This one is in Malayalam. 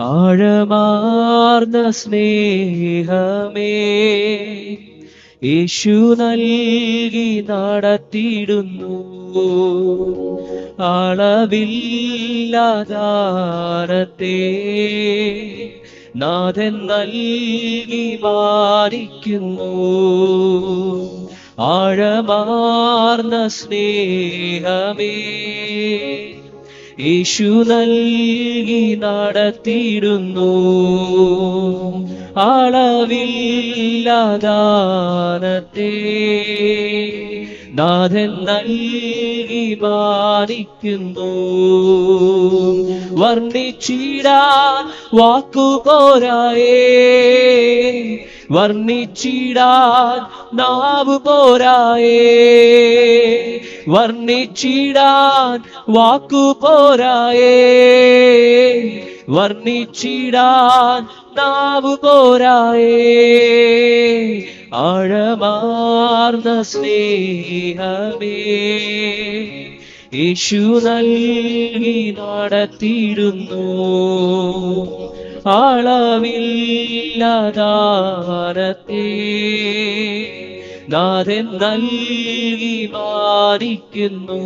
ആഴമാർന്ന സ്നേഹമേ യേശു നൽകി നടത്തിയിടുന്നു. അളവില്ലാതാരത്തെ നാഥൻ നൽകി വാരിക്കുന്നു. ആഴമാർന്ന സ്നേഹമേ യേശു നൽകി നടത്തിയിരുന്നു അളവില്ലാദാനത്തെ നാഥൻ നൽകി മാനിക്കുന്നു. വർണിച്ചിടാൻ വാക്കുപോരായേ. വർണിച്ചിടാൻ നാവ് പോരായേ. വർണിച്ചിടാൻ വാക്കു പോരായേ. വർണിച്ചിടാൻ നാവ് പോരായേ. ആഴമാർന്ന സ്നേഹമേ. യേശു നൽകി നടത്തിയിടുന്നു. അളവില്ലാതാരത്തെ നാഥൻ നൽകി മാനിക്കുന്നു